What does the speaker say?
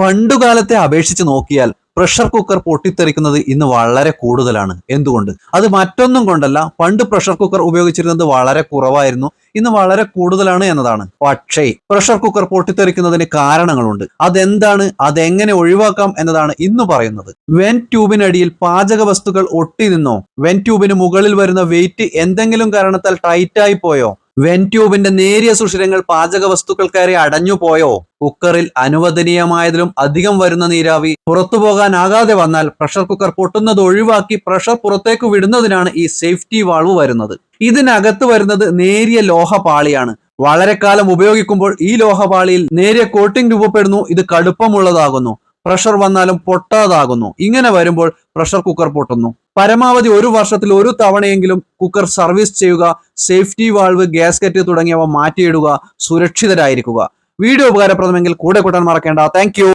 പണ്ടുകാലത്തെ അപേക്ഷിച്ച് നോക്കിയാൽ പ്രഷർ കുക്കർ പൊട്ടിത്തെറിക്കുന്നത് ഇന്ന് വളരെ കൂടുതലാണ്. എന്തുകൊണ്ട്? അത് മറ്റൊന്നും കൊണ്ടല്ല. പണ്ട് പ്രഷർ കുക്കർ ഉപയോഗിച്ചിരുന്നത് വളരെ കുറവായിരുന്നു. ഇന്ന് വളരെ കൂടുതലാണ് എന്നതാണ്. പക്ഷേ പ്രഷർ കുക്കർ പൊട്ടിത്തെറിക്കുന്നതിന് കാരണങ്ങളുണ്ട്. അതെന്താണ്? അതെങ്ങനെ ഒഴിവാക്കാം എന്നതാണ് ഇന്ന് പറയുന്നത്. വെൻ ട്യൂബിനടിയിൽ പാചക വസ്തുക്കൾ ഒട്ടി നിന്നോ? വെൻ ട്യൂബിന് മുകളിൽ വരുന്ന വെയിറ്റ് എന്തെങ്കിലും കാരണത്താൽ ടൈറ്റായി പോയോ? വെൻ ട്യൂബിന്റെ നേരിയ സുഷിരങ്ങൾ പാചക വസ്തുക്കൾ കയറി അടഞ്ഞു പോയോ? കുക്കറിൽ അനുവദനീയമായതിലും അധികം വരുന്ന നീരാവി പുറത്തു പോകാനാകാതെ വന്നാൽ പ്രഷർ കുക്കർ പൊട്ടുന്നത് ഒഴിവാക്കി പ്രഷർ പുറത്തേക്ക് വിടുന്നതിനാണ് ഈ സേഫ്റ്റി വാൾവ് വരുന്നത്. ഇതിനകത്ത് വരുന്നത് നേരിയ ലോഹപാളിയാണ് വളരെ കാലം ഉപയോഗിക്കുമ്പോൾ ഈ ലോഹപാളിയിൽ നേരിയ കോട്ടിംഗ് രൂപപ്പെടുന്നു. ഇത് കടുപ്പമുള്ളതാകുന്നു. പ്രഷർ വന്നാലും പൊട്ടാതാകുന്നു. ഇങ്ങനെ വരുമ്പോൾ പ്രഷർ കുക്കർ പൊട്ടുന്നു. പരമാവധി ഒരു വർഷത്തിൽ ഒരു തവണയെങ്കിലും കുക്കർ സർവീസ് ചെയ്യുക സേഫ്റ്റി വാൾവ് ഗ്യാസ്കറ്റ് തുടങ്ങിയവ മാറ്റിയിടുക സുരക്ഷിതരായിരിക്കുക. വീഡിയോ ഉപകാരപ്രദമെങ്കിൽ കൂടെ കൂട്ടാൻ മറക്കേണ്ട. താങ്ക്